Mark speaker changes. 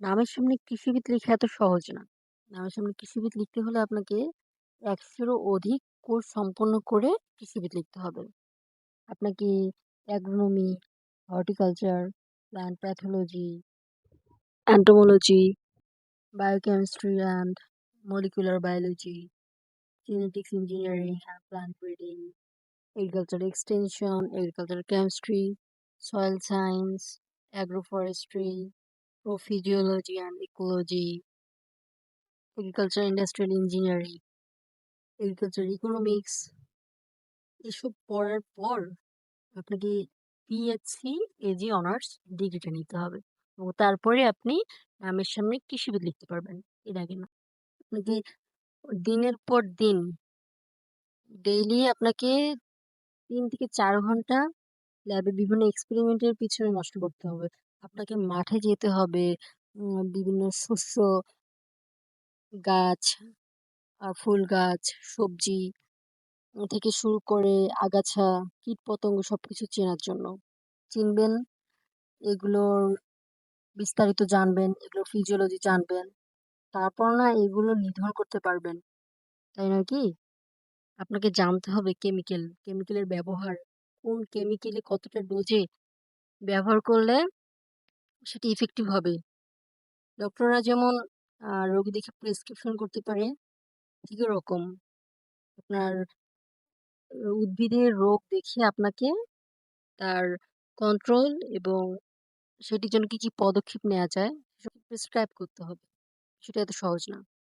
Speaker 1: নামের সামনে কৃষিবিদ লেখা এত সহজ না। নামের সামনে কৃষিবিদ লিখতে হলে আপনাকে ১০০ এরও অধিক কোর্স সম্পন্ন করে কৃষিবিদ লিখতে হবে। আপনাকে agronomy, horticulture, plant pathology, entomology, biochemistry and molecular biology, genetics engineering and plant breeding, agriculture extension, agriculture chemistry, soil science, agroforestry, crop physiology and ecology, agriculture industrial engineering, agriculture economics এসব পড়ার পর আপনাকে পিএইচসি এজি অনার্স ডিগ্রিটা নিতে হবে। এবং তারপরে আপনি নামের সামনে কৃষিবিদ লিখতে পারবেন এর আগে না। আপনাকে দিনের পর দিন ডেইলি আপনাকে তিন থেকে চার ঘণ্টা ল্যাবে বিভিন্ন এক্সপেরিমেন্টের পিছনে নষ্ট করতে হবে। আপনাকে মাঠে যেতে হবে। বিভিন্ন শস্য গাছ আর ফুল গাছ, সবজি থেকে শুরু করে আগাছা, কীটপতঙ্গ সব কিছু চেনার জন্য। চিনবেন, এগুলোর বিস্তারিত জানবেন, এগুলোর ফিজিওলজি জানবেন। তারপর না এগুলো নির্ধারণ করতে পারবেন। তাই নয় কি? আপনাকে জানতে হবে কেমিক্যাল কেমিক্যালের ব্যবহার। কোন কেমিক্যালে কতটা ডোজে ব্যবহার করলে সেটি ইফেক্টিভ হবে। ডক্টররা যেমন রোগী দেখে প্রেসক্রিপশন করতে পারে ঠিক রকম আপনার উদ্ভিদের রোগ দেখে আপনাকে তার কন্ট্রোল এবং সেটির জন্য কী কী পদক্ষেপ নেওয়া যায় প্রেসক্রাইব করতে হবে। সেটা এত সহজ না।